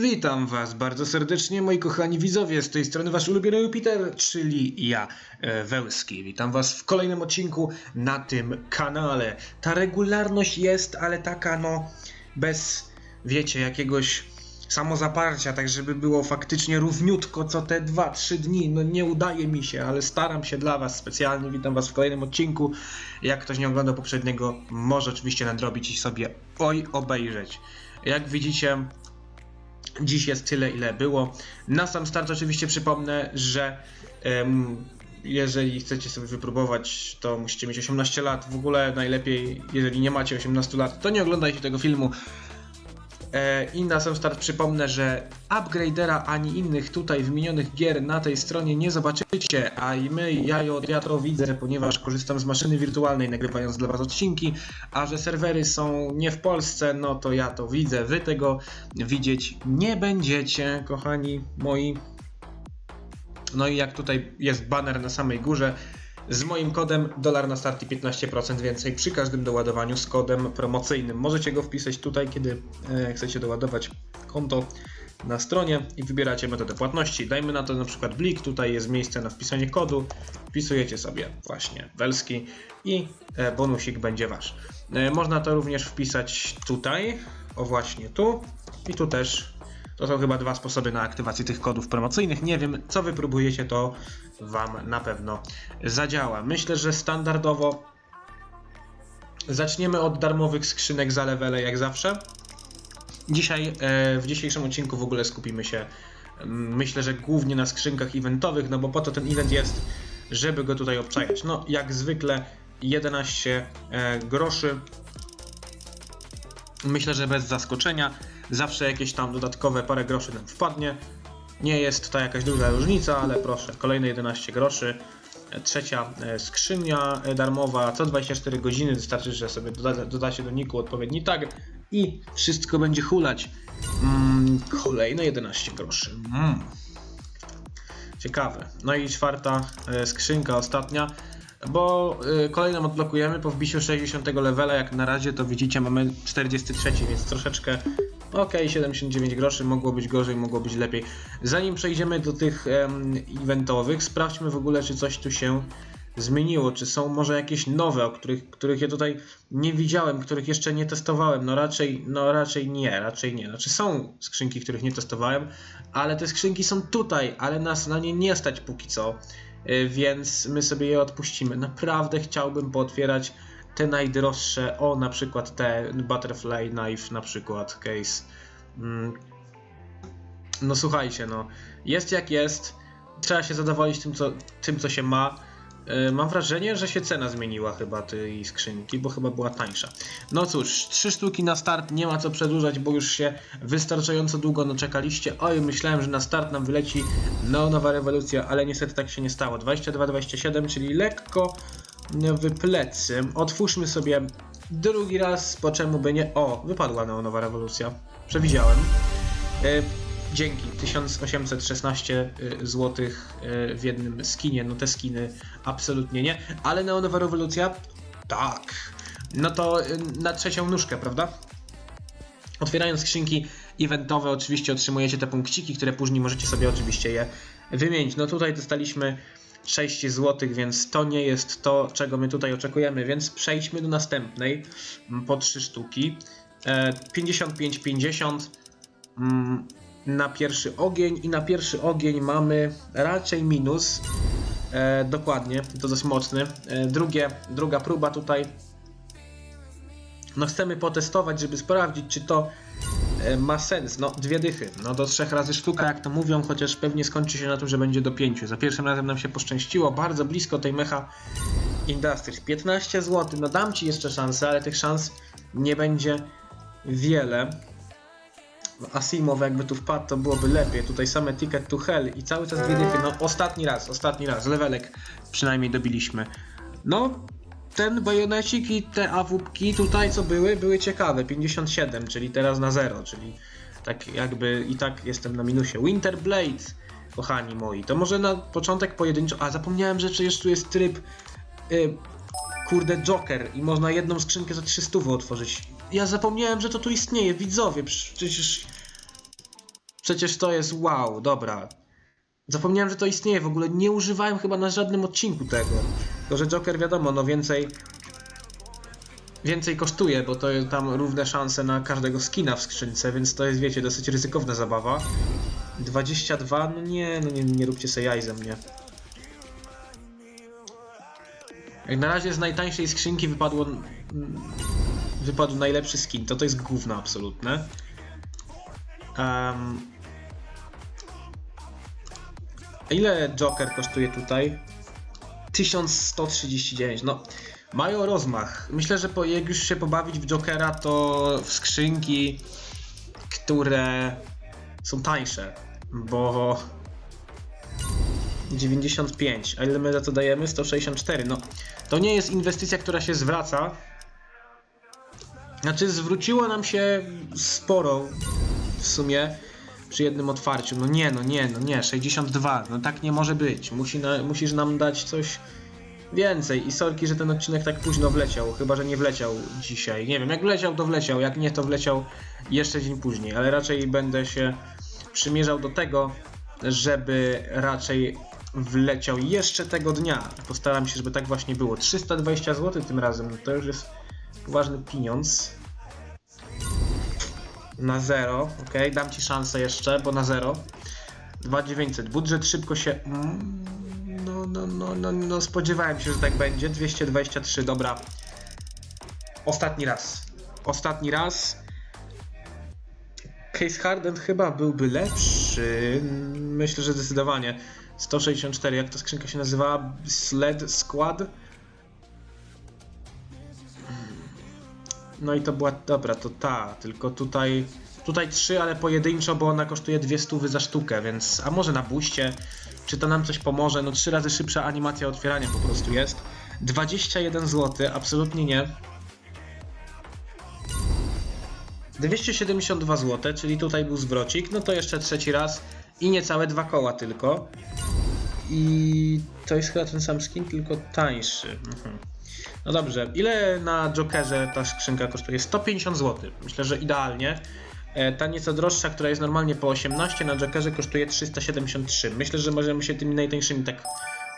Witam Was bardzo serdecznie, moi kochani widzowie. Z tej strony Wasz ulubiony Jupiter, czyli ja, e, Wełski. Witam Was w kolejnym odcinku na tym kanale. Ta regularność jest, ale taka, no, bez, wiecie, jakiegoś samozaparcia, tak żeby było faktycznie równiutko co te 2-3 dni. No nie udaje mi się, ale staram się dla Was specjalnie. Witam Was w kolejnym odcinku. Jak ktoś nie oglądał poprzedniego, może oczywiście nadrobić i sobie oj obejrzeć. Jak widzicie, Dziś jest tyle, ile było. Na sam start oczywiście przypomnę, że em, jeżeli chcecie sobie wypróbować, to musicie mieć 18 lat. W ogóle najlepiej, jeżeli nie macie 18 lat, to nie oglądajcie tego filmu. E, I na sam start przypomnę, że upgradera ani innych tutaj wymienionych gier na tej stronie nie zobaczycie, a i my, ja, to widzę, ponieważ korzystam z maszyny wirtualnej nagrywając dla Was odcinki, a że serwery są nie w Polsce, no to ja to widzę, Wy tego widzieć nie będziecie, kochani moi. No i jak tutaj jest banner na samej górze, z moim kodem dolar na start i 15% więcej przy każdym doładowaniu z kodem promocyjnym. Możecie go wpisać tutaj, kiedy e, chcecie doładować konto na stronie i wybieracie metodę płatności. Dajmy na to na przykład blik, tutaj jest miejsce na wpisanie kodu, wpisujecie sobie właśnie Welski i e, bonusik będzie wasz. E, Można to również wpisać tutaj, o właśnie tu i tu też to są chyba dwa sposoby na aktywację tych kodów promocyjnych. Nie wiem, co wypróbujecie, to Wam na pewno zadziała. Myślę, że standardowo zaczniemy od darmowych skrzynek za levele, jak zawsze. Dzisiaj, e, w dzisiejszym odcinku w ogóle skupimy się, myślę, że głównie na skrzynkach eventowych, no bo po to ten event jest, żeby go tutaj obczajać. No, jak zwykle 11 e, groszy. Myślę, że bez zaskoczenia. Zawsze jakieś tam dodatkowe parę groszy nam wpadnie. Nie jest to jakaś duża różnica, ale proszę, kolejne 11 groszy. Trzecia e, skrzynia e, darmowa, co 24 godziny wystarczy, że sobie doda, dodacie do niku odpowiedni tag i wszystko będzie hulać. Mm, kolejne 11 groszy. Mm. Ciekawe. No i czwarta e, skrzynka, ostatnia, bo kolejną odblokujemy po wbiciu 60 levela. Jak na razie to widzicie, mamy 43, więc troszeczkę ok, 79 groszy, mogło być gorzej, mogło być lepiej. Zanim przejdziemy do tych eventowych, sprawdźmy w ogóle, czy coś tu się zmieniło, czy są może jakieś nowe, o których, których ja tutaj nie widziałem, których jeszcze nie testowałem. No raczej, no raczej nie, raczej nie. Znaczy są skrzynki, których nie testowałem, ale te skrzynki są tutaj, ale nas na nie nie stać póki co, y, więc my sobie je odpuścimy. Naprawdę chciałbym pootwierać te najdroższe, o na przykład te Butterfly Knife, na przykład case. Mm. No słuchajcie, no jest jak jest, trzeba się zadowolić tym, co, tym, co się ma. Yy, Mam wrażenie, że się cena zmieniła chyba tej skrzynki, bo chyba była tańsza. No cóż, trzy sztuki na start, nie ma co przedłużać, bo już się wystarczająco długo naczekaliście. Oj, myślałem, że na start nam wyleci neonowa rewolucja, ale niestety tak się nie stało. 22-27, czyli lekko w plecy. Otwórzmy sobie drugi raz, po czemu by nie... O, wypadła neonowa rewolucja. Przewidziałem. E, dzięki. 1816 zł w jednym skinie. No te skiny absolutnie nie. Ale neonowa rewolucja? Tak. No to y, na trzecią nóżkę, prawda? Otwierając skrzynki eventowe oczywiście otrzymujecie te punkciki, które później możecie sobie oczywiście je wymienić. No tutaj dostaliśmy 6 zł, więc to nie jest to, czego my tutaj oczekujemy, więc przejdźmy do następnej mm, po 3 sztuki. E, 55-50 mm, na pierwszy ogień i na pierwszy ogień mamy raczej minus. E, dokładnie, to dość mocny. E, drugie, druga próba tutaj. No chcemy potestować, żeby sprawdzić, czy to e, ma sens. No, dwie dychy. No, do trzech razy sztuka, jak to mówią, chociaż pewnie skończy się na tym, że będzie do pięciu. Za pierwszym razem nam się poszczęściło, bardzo blisko tej mecha Industries. 15 zł, no dam ci jeszcze szansę, ale tych szans nie będzie wiele. Asimow jakby tu wpadł, to byłoby lepiej. Tutaj same ticket to hell i cały czas dwie dychy. No, ostatni raz, ostatni raz. Levelek przynajmniej dobiliśmy. No, ten bajonecik i te awupki tutaj co były, były ciekawe. 57, czyli teraz na 0, czyli tak jakby i tak jestem na minusie. Winter Blade, kochani moi, to może na początek pojedynczo. A zapomniałem, że przecież tu jest tryb. Y, kurde, Joker i można jedną skrzynkę za 300 otworzyć. Ja zapomniałem, że to tu istnieje, widzowie, przecież. Przecież to jest wow, dobra. Zapomniałem, że to istnieje w ogóle. Nie używałem chyba na żadnym odcinku tego. Tylko, że Joker wiadomo, no więcej. Więcej kosztuje, bo to tam równe szanse na każdego skina w skrzynce, więc to jest, wiecie, dosyć ryzykowna zabawa. 22, no nie, no nie, nie róbcie sobie jaj ze mnie. Jak na razie z najtańszej skrzynki wypadło. Wypadł najlepszy skin. To to jest gówno absolutne. Um, ile Joker kosztuje tutaj? 1139. No, mają rozmach. Myślę, że po, jak już się pobawić w Jokera, to w skrzynki, które są tańsze, bo 95, a ile my za to dajemy? 164. No, to nie jest inwestycja, która się zwraca. Znaczy, zwróciło nam się sporo w sumie przy jednym otwarciu. No nie, no nie, no nie, 62. No tak nie może być. Musi na, musisz nam dać coś więcej. I sorki, że ten odcinek tak późno wleciał. Chyba, że nie wleciał dzisiaj. Nie wiem, jak wleciał, to wleciał. Jak nie, to wleciał jeszcze dzień później. Ale raczej będę się przymierzał do tego, żeby raczej wleciał jeszcze tego dnia. Postaram się, żeby tak właśnie było. 320 zł tym razem, no to już jest poważny pieniądz. Na zero, ok, dam ci szansę jeszcze, bo na zero. 2900. Budżet szybko się. Mm, No, no, no, no, no, spodziewałem się, że tak będzie. 223, dobra. Ostatni raz. Ostatni raz. Case Harden chyba byłby lepszy. Myślę, że zdecydowanie. 164, jak ta skrzynka się nazywa? Sled Squad? No i to była, dobra, to ta, tylko tutaj, tutaj trzy, ale pojedynczo, bo ona kosztuje dwie stówy za sztukę, więc, a może na buście, czy to nam coś pomoże, no trzy razy szybsza animacja otwierania po prostu jest. 21 zł, absolutnie nie. 272 zł, czyli tutaj był zwrocik, no to jeszcze trzeci raz i niecałe dwa koła tylko. I to jest chyba ten sam skin, tylko tańszy. Mhm. No dobrze, ile na Jokerze ta skrzynka kosztuje? 150 zł. Myślę, że idealnie. E, Ta nieco droższa, która jest normalnie po 18, na Jokerze kosztuje 373. Myślę, że możemy się tymi najtańszymi tak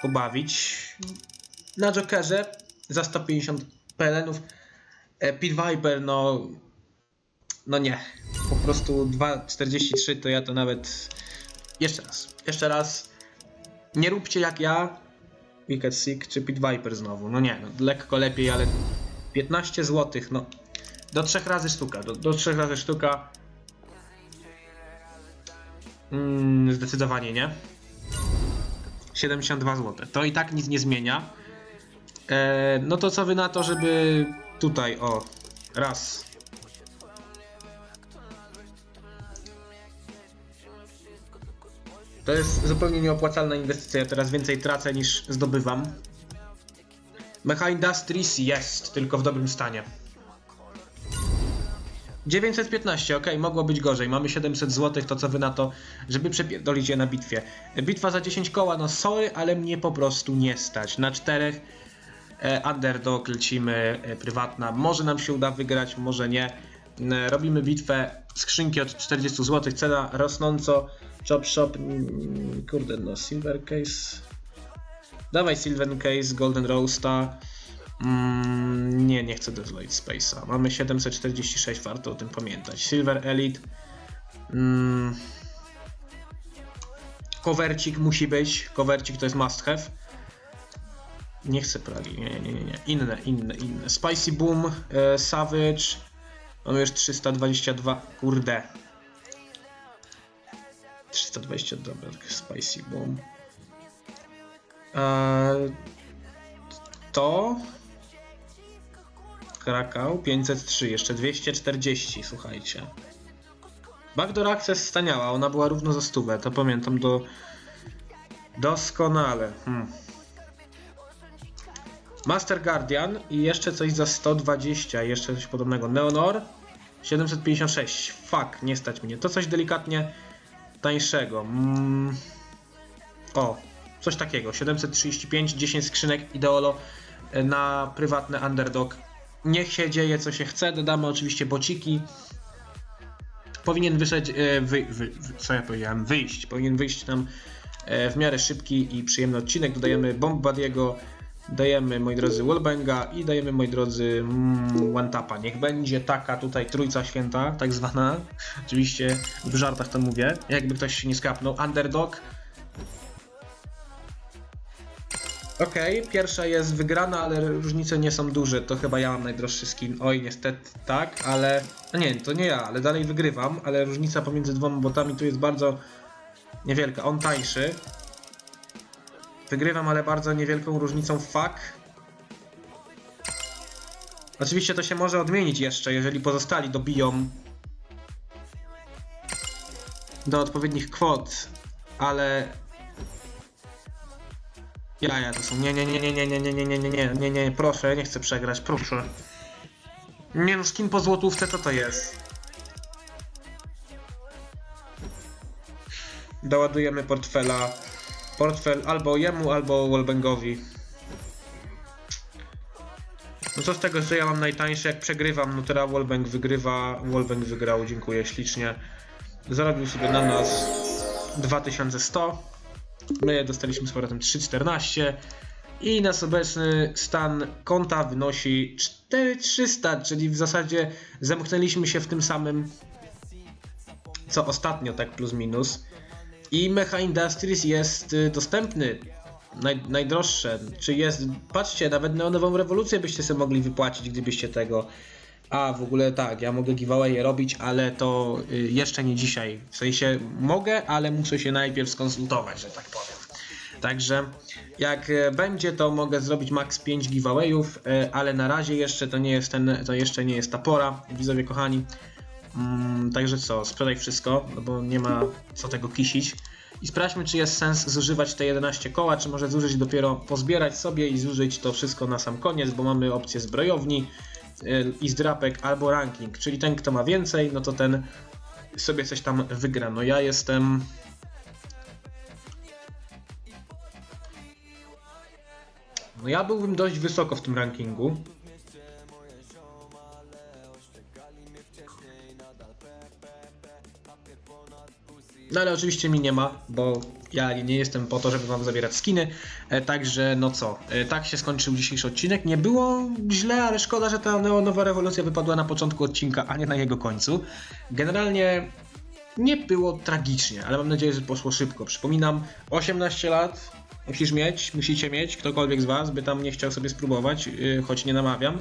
pobawić. Na Jokerze za 150 pelenów e, Pit Viper, no. No nie. Po prostu 2,43 to ja to nawet. Jeszcze raz. Jeszcze raz. Nie róbcie jak ja. Wicked Sick czy Pit Viper znowu. No nie, no, lekko lepiej, ale 15 zł, no. Do trzech razy sztuka, do, do trzech razy sztuka. Mm, zdecydowanie nie. 72 zł. To i tak nic nie zmienia. E, no to co wy na to, żeby tutaj, o, raz. To jest zupełnie nieopłacalna inwestycja. Ja teraz więcej tracę niż zdobywam. Mecha Industries jest, tylko w dobrym stanie. 915, ok, mogło być gorzej. Mamy 700 zł, to co wy na to, żeby przepierdolić je na bitwie. Bitwa za 10 koła, no sorry, ale mnie po prostu nie stać. Na czterech e, underdog lecimy, e, prywatna. Może nam się uda wygrać, może nie. E, robimy bitwę, skrzynki od 40 zł, cena rosnąco. Chop shop, mm, kurde no, silver case. Dawaj silver case, golden roasta. Mm, nie, nie chcę Desolate Space'a. Mamy 746, warto o tym pamiętać. Silver Elite. Mm. Covercik musi być. Covercik to jest must have. Nie chcę Pragi, nie, nie, nie, nie. Inne, inne, inne. Spicy Boom, e, Savage. Mamy już 322, kurde. 320, dobra, tak, Spicy Boom. Eee, to Krakał 503, jeszcze 240, słuchajcie. Backdoor Access staniała, ona była równo za stówę, to pamiętam do... Doskonale. Hmm. Master Guardian i jeszcze coś za 120, jeszcze coś podobnego. Neonor 756. Fuck, nie stać mnie. To coś delikatnie tańszego. Mm. O, coś takiego. 735, 10 skrzynek Ideolo na prywatny underdog. Niech się dzieje co się chce. Dodamy oczywiście bociki. powinien wyszedł, e, wy, wy, co ja powiedziałem, wyjść, powinien wyjść nam e, w miarę szybki i przyjemny odcinek. Dodajemy Bomb Buddiego, dajemy, moi drodzy, Wallbanga i dajemy, moi drodzy, mm, One Tapa. Niech będzie taka tutaj trójca święta, tak zwana. Oczywiście w żartach to mówię, jakby ktoś się nie skapnął. Underdog. Okej, pierwsza jest wygrana, ale różnice nie są duże. To chyba ja mam najdroższy skin. Oj, niestety tak, ale. Nie, to nie ja, ale dalej wygrywam. Ale różnica pomiędzy dwoma botami tu jest bardzo niewielka. On tańszy. Wygrywam, ale bardzo niewielką różnicą. Fuck. Oczywiście to się może odmienić jeszcze, jeżeli pozostali dobiją do odpowiednich kwot, ale Jaja to są. Nie, nie, nie, nie, nie, nie, nie, nie, nie, nie, nie, nie, nie, proszę, nie chcę przegrać, proszę. Nie no, skin po złotówce, co to jest? Doładujemy portfela. Portfel albo jemu, albo Wallbangowi. No co z tego, że ja mam najtańszy, jak przegrywam, no teraz Wallbang wygrywa, Wallbang wygrał, dziękuję ślicznie. Zarobił sobie na nas 2100. My dostaliśmy z powrotem 314 i nasz obecny stan konta wynosi 4300, czyli w zasadzie zamknęliśmy się w tym samym co ostatnio, tak plus minus. I Mecha Industries jest y, dostępny. Naj, najdroższe. Czy jest. Patrzcie, nawet neonową rewolucję byście sobie mogli wypłacić, gdybyście tego. A w ogóle tak, ja mogę giveaway robić, ale to y, jeszcze nie dzisiaj. W sensie mogę, ale muszę się najpierw skonsultować, że tak powiem. Także jak e, będzie, to mogę zrobić max 5 giveawayów, ale na razie jeszcze to nie jest ten, to jeszcze nie jest ta pora, widzowie kochani. Mm, także co, sprzedaj wszystko, no bo nie ma co tego kisić. I sprawdźmy, czy jest sens zużywać te 11 koła, czy może zużyć dopiero, pozbierać sobie i zużyć to wszystko na sam koniec, bo mamy opcję zbrojowni y, i zdrapek albo ranking, czyli ten, kto ma więcej, no to ten sobie coś tam wygra. No ja jestem... No ja byłbym dość wysoko w tym rankingu. No ale oczywiście mi nie ma, bo ja nie jestem po to, żeby wam zabierać skiny. E, także no co, e, tak się skończył dzisiejszy odcinek. Nie było źle, ale szkoda, że ta neonowa rewolucja wypadła na początku odcinka, a nie na jego końcu. Generalnie nie było tragicznie, ale mam nadzieję, że poszło szybko. Przypominam, 18 lat musisz mieć, musicie mieć, ktokolwiek z was by tam nie chciał sobie spróbować, yy, choć nie namawiam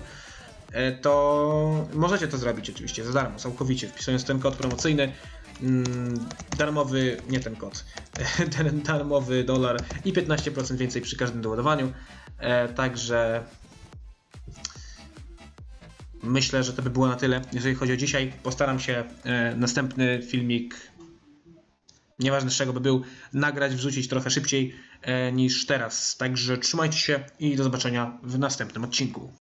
e, to możecie to zrobić oczywiście za darmo, całkowicie, wpisując ten kod promocyjny. Mm, darmowy, nie ten kod, ten darmowy dolar i 15% więcej przy każdym doładowaniu. E, także myślę, że to by było na tyle, jeżeli chodzi o dzisiaj. Postaram się e, następny filmik, nieważne z czego by był, nagrać, wrzucić trochę szybciej e, niż teraz. Także trzymajcie się i do zobaczenia w następnym odcinku.